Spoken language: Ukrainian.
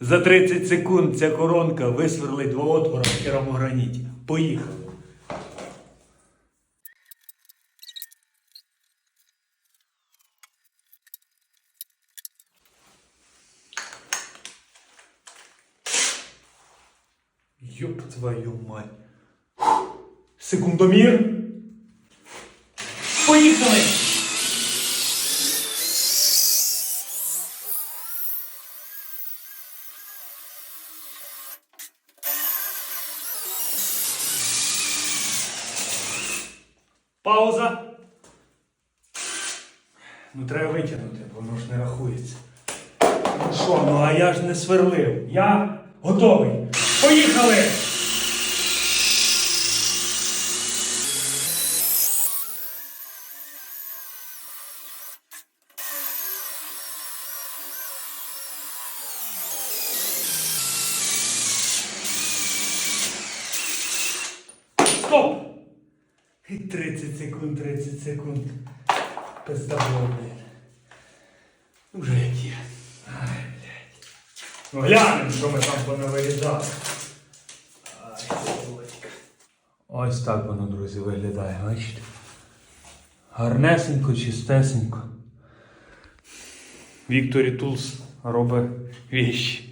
За 30 секунд ця коронка висверлить два отвора в керамограніті. Поїхали. Ёб твою мать. Секундомір. Поїхали! Пауза. Ну, треба витягнути, воно ж не рахується. Ну що, ну а я ж не сверлив. Я готовий. Поїхали! Стоп! І 30 секунд, 30 секунд. Пиздабол, блядь. Уже як є. Ай, блядь. Ну глянемо, що ми там понавирізали. Ай, солодька. Ось так воно, друзі, виглядає, бачите? Гарнесенько, чистесенько. Вікторі Тулс робить віщі.